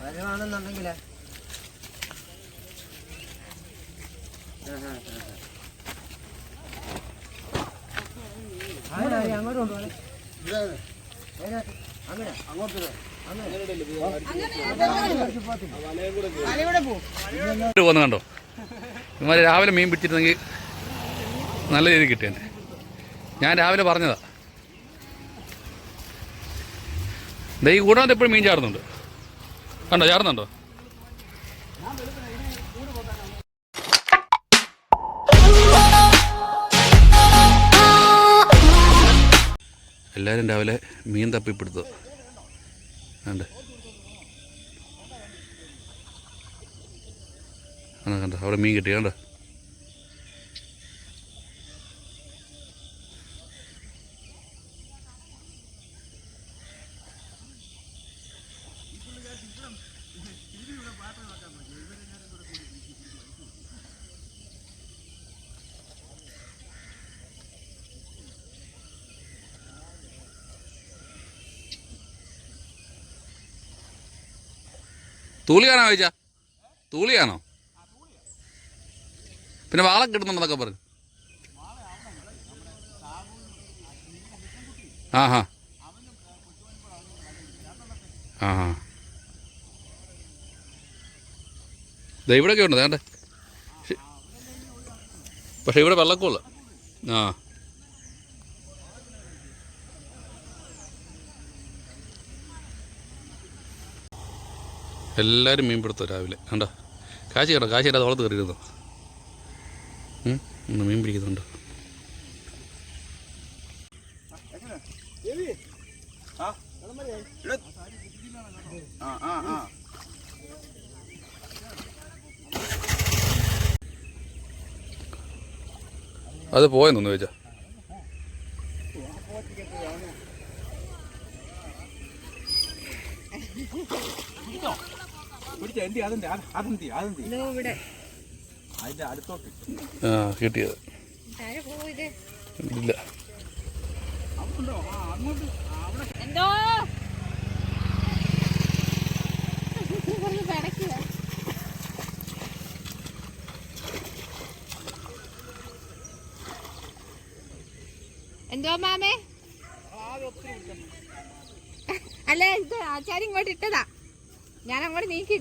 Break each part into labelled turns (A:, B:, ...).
A: വരുവാണെന്നുണ്ടെങ്കിലേ. അങ്ങോട്ട്
B: അങ്ങോട്ട്
C: കണ്ടോ? ഇമാര് രാവിലെ മീൻ പിടിച്ചിരുന്നെങ്കിൽ നല്ല രീതിയിൽ കിട്ടിയെന്നെ ഞാൻ രാവിലെ പറഞ്ഞതാ. ദൈ കൂടാതെ എപ്പോഴും മീൻ ചാടുന്നുണ്ട്. കണ്ടോ ചാടുന്നുണ്ടോ എല്ലാവരും രാവിലെ മീൻ തപ്പിപ്പിടുത്തു. കണ്ട് കണ്ടോ അവിടെ മീൻ കിട്ടി കണ്ടോ? തൂളിയാണോ ചോദിച്ചാ? തൂളിയാണോ? പിന്നെ വാള കിട്ടുന്നുണ്ടെന്നൊക്കെ പറഞ്ഞു. ആ ഹാ ആ ഹാ ഇവിടെയൊക്കെ ഉണ്ട് വേണ്ടേ പക്ഷെ ഇവിടെ വെള്ളക്കുള്ള. ആ. എല്ലാവരും മീൻ പിടുത്തോ രാവിലെ. കണ്ടോ? കാശി കേട്ടോ കാശി കേട്ടോ തോളത്ത് കയറിയിരുന്നു. ഒന്ന് മീൻ പിടിക്കുന്നുണ്ട്. അത് പോയെന്നൊന്ന് ചോദിച്ചാ.
B: അതെന്തി അതെന്തി അതെന്തി അതിന്റെ അടുത്തോട്ട്.
C: ആ കിട്ടിയത്. ഇല്ല
D: എന്തോ? എന്തോ മാമേ? അല്ല ഇത് ആചാരി ഇങ്ങോട്ട് ഇട്ടതാ. ഞാൻ അങ്ങോട്ട് നീക്കി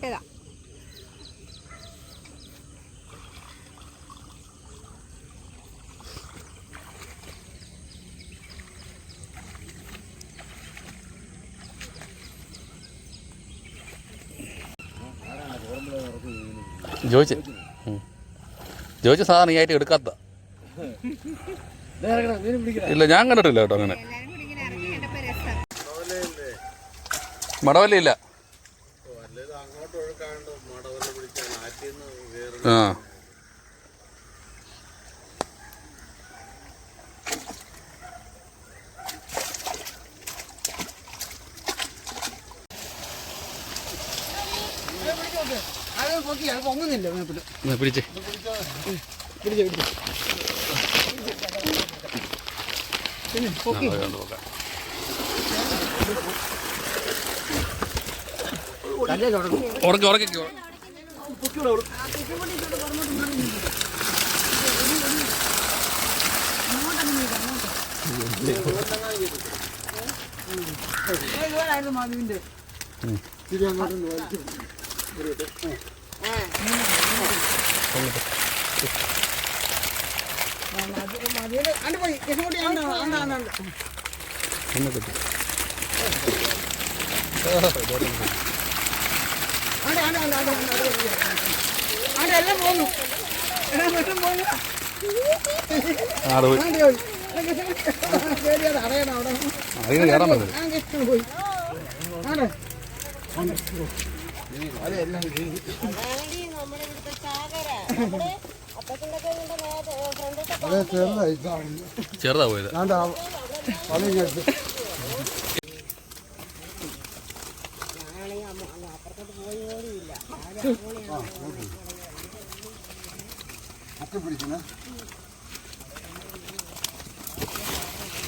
D: ഇട്ടതാ
C: ചോദിച്ചു സാധാരണ ഈ ആയിട്ട് എടുക്കാത്ത. ഇല്ല ഞാൻ കണ്ടിട്ടില്ല കേട്ടോ അങ്ങനെ. മടവല്ല ഇല്ല. ആ.
A: അത് പൊങ്ങുന്നില്ല
C: മേപ്പിൽ. പിടിച്ചേ.
A: പിടിച്ചേ പിടിച്ചേ. പിന്നെ പൊക്കി.
C: ഉറക്കി
A: മാധുവിന്റെ ഇത് അങ്ങോട്ട് വലിച്ചു. എല്ലാം പോന്നു എല്ലാം പോന്നു
C: ആ അത് പോയി.
A: അറിയണം അവിടെ
C: കയറാൻ പറ്റില്ല ചെറുതാ പോയത്.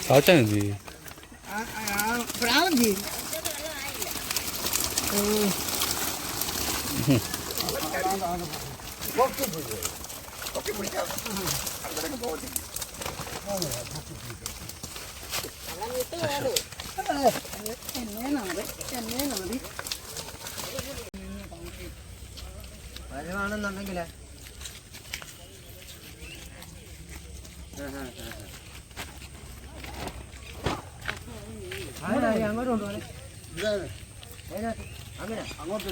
C: സാച്ചാ എന്ത് ചെയ്യും?
A: പ്രാളം ചെയ്യും.
E: വരുവാണെന്നുണ്ടെങ്കിലേ. അങ്ങോട്ട് കൊണ്ടുപോകണേ? അങ്ങനെ. അങ്ങോട്ട്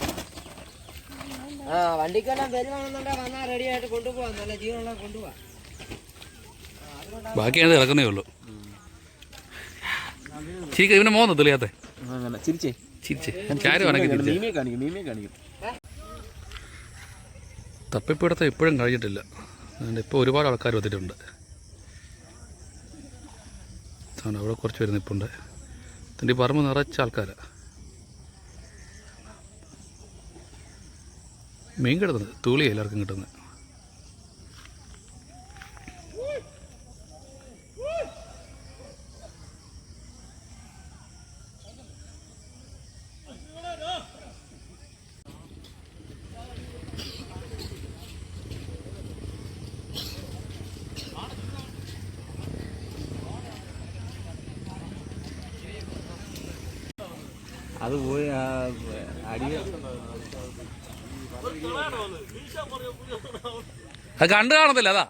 E: ആ വണ്ടിക്കെല്ലാം വരുവാണെന്നുണ്ടെങ്കിൽ വന്നാൽ റെഡി ആയിട്ട് കൊണ്ടുപോവാ. നല്ല ജീവനുള്ള കൊണ്ടുപോവാം.
C: ബാക്കിയാണ് കിടക്കുന്നേ ഉള്ളൂ. ശരിക്കും ഇവനെ മോന്ന് തെളിയാത്ത
B: ചിരിച്ചേ.
C: ചിരിച്ച്. ചാര് തപ്പിപ്പിടുത്തം ഇപ്പോഴും കഴിഞ്ഞിട്ടില്ല. അതുകൊണ്ട് ഇപ്പോൾ ഒരുപാട് ആൾക്കാർ വന്നിട്ടുണ്ട്. അവിടെ കുറച്ച് പേര് നിൽപ്പുണ്ട് ഇതിന്റെ പറമ്പ് നിറച്ച ആൾക്കാരാണ് മീൻ കിടന്നത് തൂളി എല്ലാവർക്കും കിട്ടുന്നത്
B: അത് പോയി അടി
C: അത് കണ്ടു കാണത്തില്ല അതാ.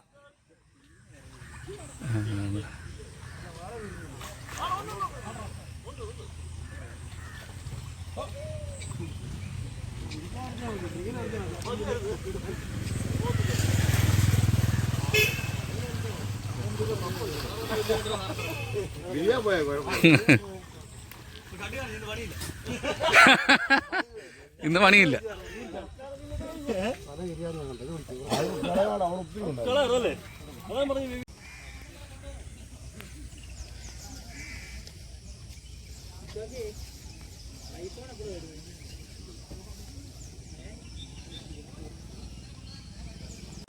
C: ഇന്ന് പണിയില്ല.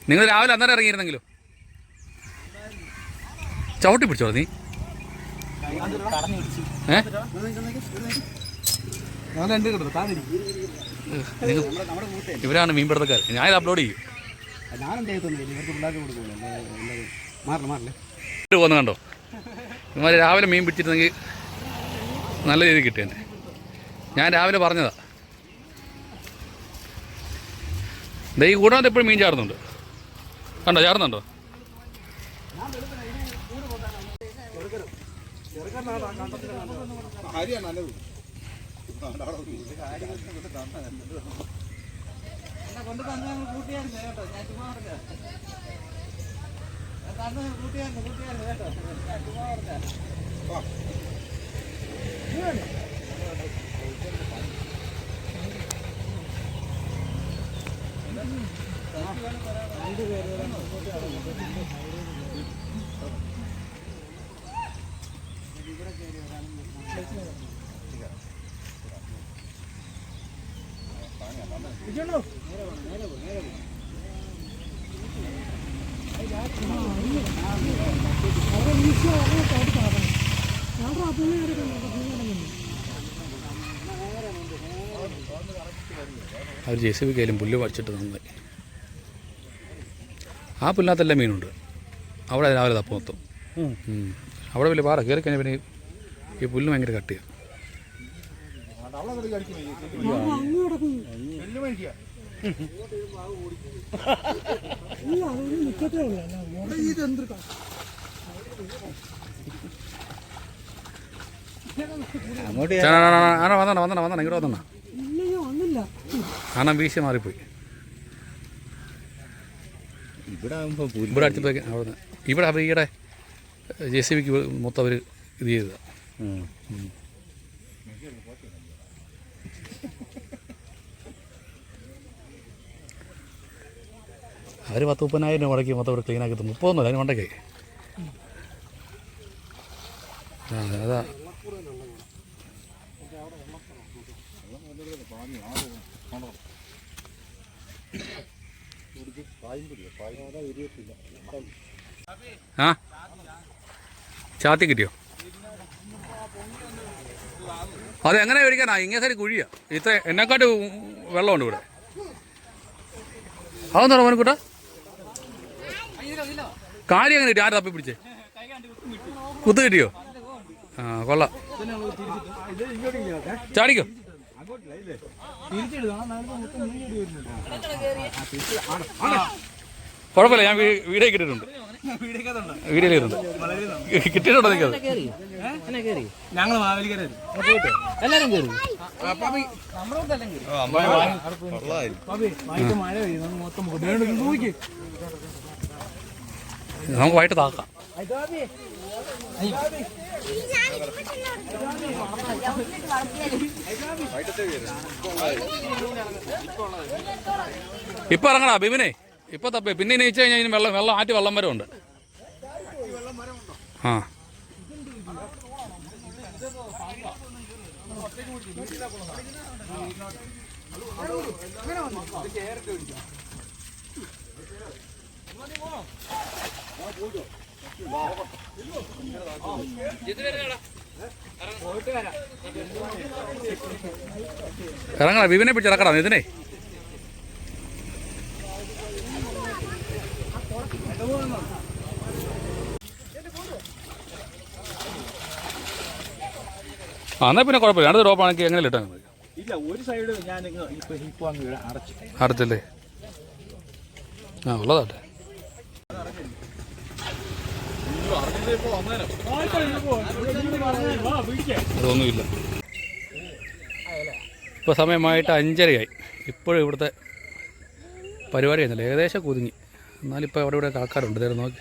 C: നിങ്ങൾ രാവിലെ അന്നേരം ഇറങ്ങിയിരുന്നെങ്കിലോ? ചവിട്ടി പിടിച്ചോ നീ? ഏ? നിങ്ങൾ ഇവരാണ് മീൻപിടുത്തക്കാർ ഇത് അപ്ലോഡ് ചെയ്യും. പോകുന്ന കണ്ടോ? ഇവന്മാർ രാവിലെ മീൻ പിടിച്ചിരുന്നെങ്കിൽ നല്ല രീതിയിൽ കിട്ടിയെന്നെ ഞാൻ രാവിലെ പറഞ്ഞതാ. ദൈ ഈ കൂടാതെ എപ്പോഴും മീൻ ചാടുന്നുണ്ട്. കണ്ടോ? ചാടുന്നുണ്ടോ?
B: ഹരിയാണ് നല്ലത്.
A: കൊണ്ട് തന്നെ ഞങ്ങൾ കൂട്ടിയായിരുന്നു കേട്ടോ. ഞാൻ ചുമ്മാ പറഞ്ഞ തന്നെ കൂട്ടിയായിരുന്നു കൂട്ടിയായിരുന്നു കേട്ടോ. ഞാൻ ചുമ്മാ പറഞ്ഞ
C: അവർ ജെ സി ബി കയ്യിലും പുല്ല് വച്ചിട്ട് നന്നായി ആ പുല്ലിനകത്തെല്ലാം മീനുണ്ട്. അവിടെ രാവിലെ തപ്പ് മൊത്തം. അവിടെ വലിയ പാറ. കയറി കഴിഞ്ഞാൽ പിന്നെ ഈ- ഈ പുല്ല് ഭയങ്കര കട്ടിയാണ് ആണോ വീശി മാറിപ്പോയി
B: ഇവിടെ
C: ഇവിടെ അടുത്തേക്ക് അവിടെ ജെ സി ബിക്ക് മൊത്തം അവർ ഇത് ചെയ്തതാണ് അവർ പത്ത് മുപ്പതിനായിരം രൂപ മുടക്കി മൊത്തം ഇവിടെ ക്ലീനാക്കി തന്നു. തന്നു മുപ്പതൊന്നുമില്ല അതിന് മണ്ടക്കേ ആ അതാ. ആ? ചാത്തി കിട്ടിയോ? അത് എങ്ങനെ മേടിക്കാനാ? ഇങ്ങനെ സൈഡ് കുഴിയാ. ഇത്ര എന്നെക്കാട്ട് വെള്ളമുണ്ട് ഇവിടെ. അതൊന്നും മോനക്കൂട്ടാ കാര്യം അങ്ങനെ കിട്ടി ആര് തപ്പി പിടിച്ചേ? കുത്ത് കിട്ടിയോ? ആ കൊള്ളാം. ചാടിക്കോ? കുഴപ്പമില്ല ഞാൻ വീടേ വീഡിയോ കിട്ടിയിട്ടുണ്ട് വീഡിയോ കിട്ടിയിട്ടുണ്ട് കിട്ടിയിട്ടുണ്ടോ നിങ്ങൾക്കത്
A: ഞങ്ങൾ മാവേലിക്കര
E: എല്ലാരും കയറി
A: വൈകിട്ട് മഴ പെയ്യുന്നു മൊത്തം മുതലുണ്ട് നോക്കി
C: നമുക്ക് വൈകിട്ട് താക്കാം. ഇപ്പൊ ഇറങ്ങടാ ബിബിനെ ഇപ്പൊ തപ്പേ. പിന്നെ ഇനി കഴിഞ്ഞാൽ വെള്ളം വെള്ളം ആറ്റി വെള്ളം വരെ ഉണ്ട് ആ. ഇറങ്ങടാ ബിബിനെ പിടിച്ച് ഇറക്കടാ ഇതിനെ ആ എന്നാ പിന്നെ കുഴപ്പമില്ല. അടുത്ത ഡ്രോപ്പാണെങ്കിൽ എങ്ങനെ ഇട്ടാൽ മതി.
A: ഇല്ല ഒരു സൈഡ് ഞാൻ ഇപ്പൊ ഇപ്പൊ അങ്ങ് ഇവിടെ അടച്ചു
C: അടുത്തല്ലേ ആ ഉള്ളതാട്ടെ. അതൊന്നുമില്ല. ഇപ്പോൾ സമയമായിട്ട് അഞ്ചരയായി. ഇപ്പോഴും ഇവിടുത്തെ പരിപാടി ആയിരുന്നില്ല ഏകദേശം കുതുങ്ങി എന്നാലിപ്പോൾ അവിടെ ഇവിടെ ആൾക്കാരുണ്ട്. നോക്കി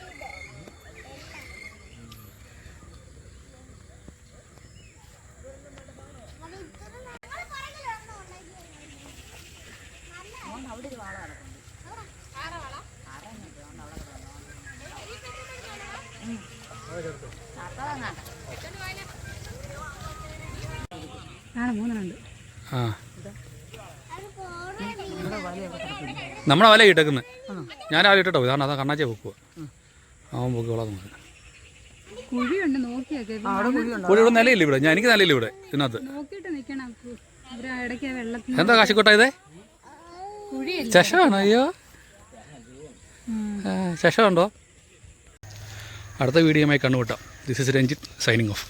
C: ആ നമ്മുടെ വല ഇട്ടേക്കുന്നത് ഞാൻ രാവിലെ ഇട്ടോ കാരണം അതാ കണ്ണാച്ചേ പൊക്കുക അവൻ പൊക്കോളാം കുഴിയുടെ
F: കുഴിയുണ്ട് നോക്കിയൊക്കെ.
C: ഇവിടെ ഇവിടെ നിലയില്ല ഇവിടെ. ഞാൻ എനിക്ക് നിലയില്ല ഇവിടെ ഇതിനകത്ത്. എന്താ കാശിക്കോട്ട ഇതേ?
F: കുഴിയല്ല?
C: ചഷമാണോ അയ്യോ. ശശമുണ്ടോ അടുത്ത വീഡിയോയുമായി കണ്ടുമുട്ടാം this is Ranjith signing off